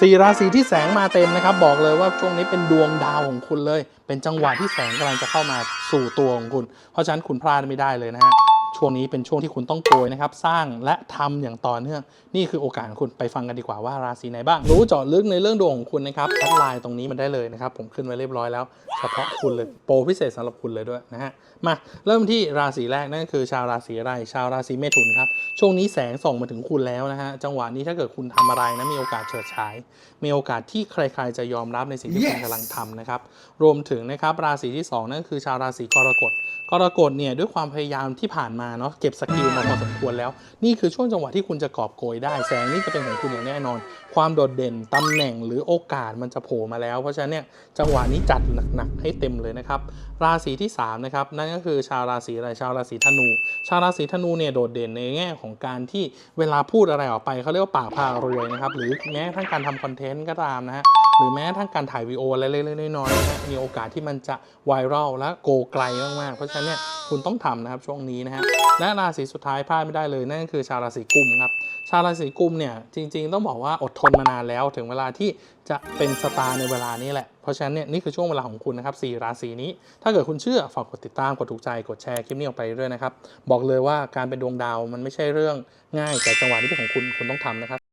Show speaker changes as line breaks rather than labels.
สี่ราศีที่แสงมาเต็มนะครับ บอกเลยว่าช่วงนี้เป็นดวงดาวของคุณเลย เป็นจังหวะที่แสงกำลังจะเข้ามาสู่ตัวของคุณ เพราะฉะนั้นคุณพลาดไม่ได้เลยนะฮะ ช่วงนี้เป็นช่วงที่คุณต้องโกยนะครับ สร้างและทำอย่างต่อเนื่อง นี่คือโอกาสของคุณไปฟังกันดีกว่าว่าราศีไหนบ้าง รู้เจาะลึกในเรื่องดวงของคุณนะครับแอดไลน์ตรงนี้มันได้เลยนะครับ ผมขึ้นไว้เรียบร้อยแล้ว เฉพาะคุณเลยโปรพิเศษสำหรับคุณเลยด้วยนะฮะมาเริ่มที่ราศีแรกนั่นก็คือ ชาวราศีอะไร ชาวราศีเมถุนครับช่วงนี้แสงส่องมาถึงคุณแล้วนะฮะจังหวะนี้ถ้าเกิดคุณทำอะไรนะมีโอกาสเฉิดฉายมีโอกาสที่ใคร ๆ จะยอมรับในสิ่งที่คุณ
Yes
กำลังทำนะครับรวมถึงนะครับราศีที่2นั่นคือชาวราศีกรกฎกรกฎเนี่ยด้วยความพยายามที่ผ่านมาเนาะเก็บสกิลมาพอสมควรแล้ว นี่คือช่วงจังหวะที่คุณจะกอบโกยได้ แสงนี่จะเป็นของคุณอย่างแน่นอน ความโดดเด่นตำแหน่งหรือโอกาสมันจะโผล่มาแล้ว เพราะฉะนั้นเนี่ยจังหวะนี้จัดหนักๆให้เต็มเลยนะครับราศีที่3นะครับนั่นก็คือชาวราศีอะไรชาวราศีธนู ชาวราศีธนูเนี่ยโดดเด่นในแง่ของการที่เวลาพูดอะไรออกไปเขาเรียกว่าปากพารวยนะครับหรือแม้ทั้งการทำคอนเทนต์ก็ตามนะฮะ หรือแม้ทั้งการถ่ายวีดีโออะไรเล็กๆน้อยๆนะมีโอกาสที่มันจะไวรัลและโกไกลมากๆ เพราะฉะนั้นเนี่ยคุณต้องทำนะครับช่วงนี้นะฮะและราศีสุดท้ายพลาดไม่ได้เลย นั่นก็คือชาวราศีกุมครับชาวราศีกุมเนี่ยจริง ๆ ต้องบอกว่าอดทนมานานแล้วถึงเวลาที่จะเป็นสตาร์ในเวลานี้แหละ เพราะฉะนั้นเนี่ยนี่คือช่วงเวลาของคุณนะครับสี่ราศีนี้ ถ้าเกิดคุณเชื่อฝากกดติดตาม กดถูกใจ กดแชร์คลิปนี้ออกไปเรื่อยนะครับ บอกเลยว่าการเป็นดวงดาวมันไม่ใช่เรื่องง่ายแต่จังหวะนี้เป็นของคุณคุณต้องทำนะครับ